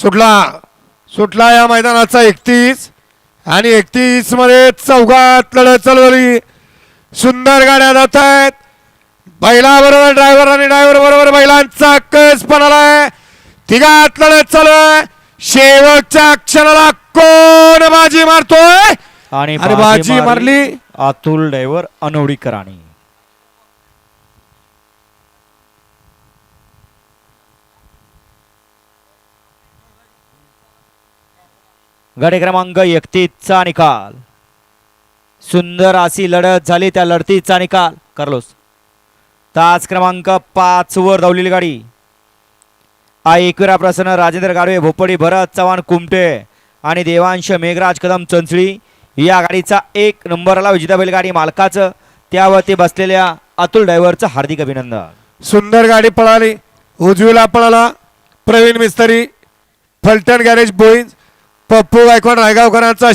सुटला. सुटला या मैदानाचा एकतीस. आणि एकतीसमध्ये चौघात लढत चालवली. सुंदर गाड्या जात आहेत. बैलाबरोबर ड्रायव्हर आणि ड्रायव्हर बरोबर बैलांचा कस पण आलाय. तिघात लढत चालू आहे. शेवटच्या क्षणाला कोण बाजी मारतोय? आणि अरे बाजी मारली अतुल ड्रायव्हर अनवडीकरांनी गडे क्रमांक एकतीसचा निकाल. सुंदर अशी लढत झाली त्या लढतीचा निकाल. करलोस तास क्रमांक पाच वर धावलेली गाडी. आई एकविरा प्रसन्न राजेंद्र गाडवे भोपडी भरत चव्हाण कुमटे आणि देवांश मेघराज कदम चंचळी या गाडीचा एक नंबरला विजेता बैलगाडी मालकाचं त्यावरती बसलेल्या अतुल ड्रायव्हरचं हार्दिक अभिनंदन. सुंदर गाडी पळाली उजवीला पळाला प्रवीण मिस्त्री फलटण गॅरेज बोईज पप्पू गायकवाड रायगावकरांचा